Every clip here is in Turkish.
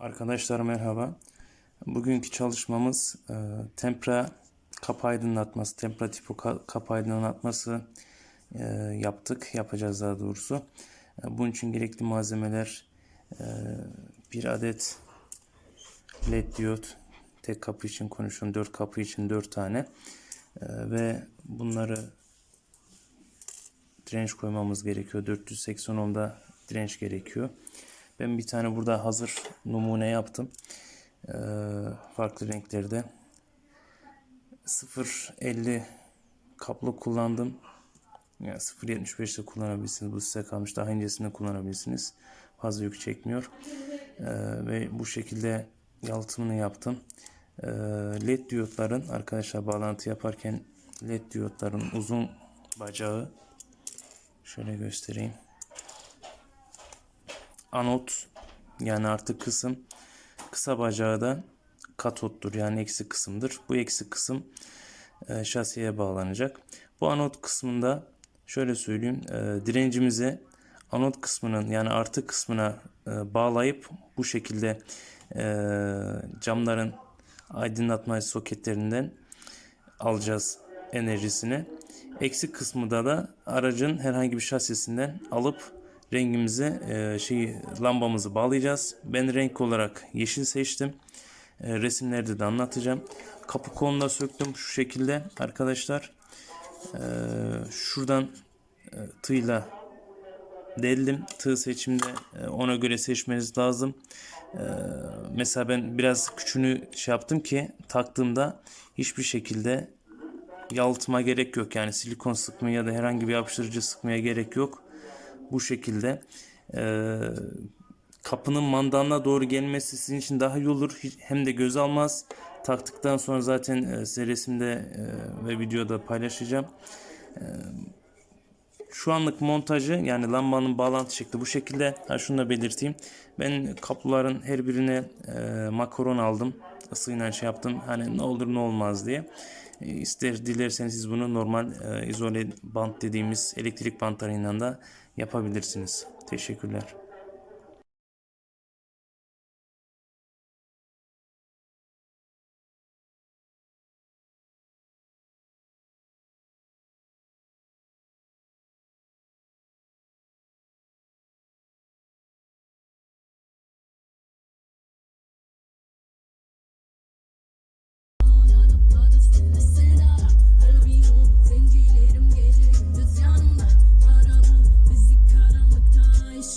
Arkadaşlar merhaba. Bugünkü çalışmamız e, tempra kapı aydınlatması, tempra tipo ka- kapı aydınlatması e, yaptık. Yapacağız daha doğrusu. E, bunun için gerekli malzemeler e, bir adet led diyot tek kapı için konuşuyorum. Dört kapı için dört tane. E, ve bunları direnç koymamız gerekiyor. 480 ohmda direnç gerekiyor. Ben bir tane burada hazır numune yaptım. Ee, farklı renklerde. 0.50 kablo kullandım. Yani 0.75'te kullanabilirsiniz. Bu size kalmış. Daha incesinde kullanabilirsiniz. Fazla yük çekmiyor. Ee, ve bu şekilde yalıtımını yaptım. Ee, LED diyotların arkadaşlar bağlantı yaparken LED diyotların uzun bacağı şöyle göstereyim anot yani artık kısım kısa bacağı da katottur yani eksi kısımdır. Bu eksi kısım e, şasiye bağlanacak. Bu anot kısmında şöyle söyleyeyim e, direncimizi anot kısmının yani artı kısmına e, bağlayıp bu şekilde e, camların aydınlatma soketlerinden alacağız enerjisini. Eksi kısmında da aracın herhangi bir şasisinden alıp rengimizi e, şeyi lambamızı bağlayacağız. Ben renk olarak yeşil seçtim. E, resimlerde de anlatacağım. Kapı kolunu da söktüm şu şekilde arkadaşlar. E, şuradan e, tığla deldim. Tığ seçimde e, ona göre seçmeniz lazım. E, mesela ben biraz küçüğünü şey yaptım ki taktığımda hiçbir şekilde yalıtma gerek yok. Yani silikon sıkmaya ya da herhangi bir yapıştırıcı sıkmaya gerek yok. Bu şekilde e, kapının mandalına doğru gelmesi sizin için daha iyi olur. Hiç- Hem de göz almaz. Taktıktan sonra zaten e, size resimde e, ve videoda paylaşacağım. E, şu anlık montajı yani lambanın bağlantı şekli bu şekilde. Ha şunu da belirteyim. Ben kapıların her birine e, makaron aldım. Isıyla şey yaptım. Hani ne olur ne olmaz diye. İster dilerseniz siz bunu normal e, izole bant dediğimiz elektrik bantlarıyla da yapabilirsiniz. Teşekkürler.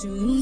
soon.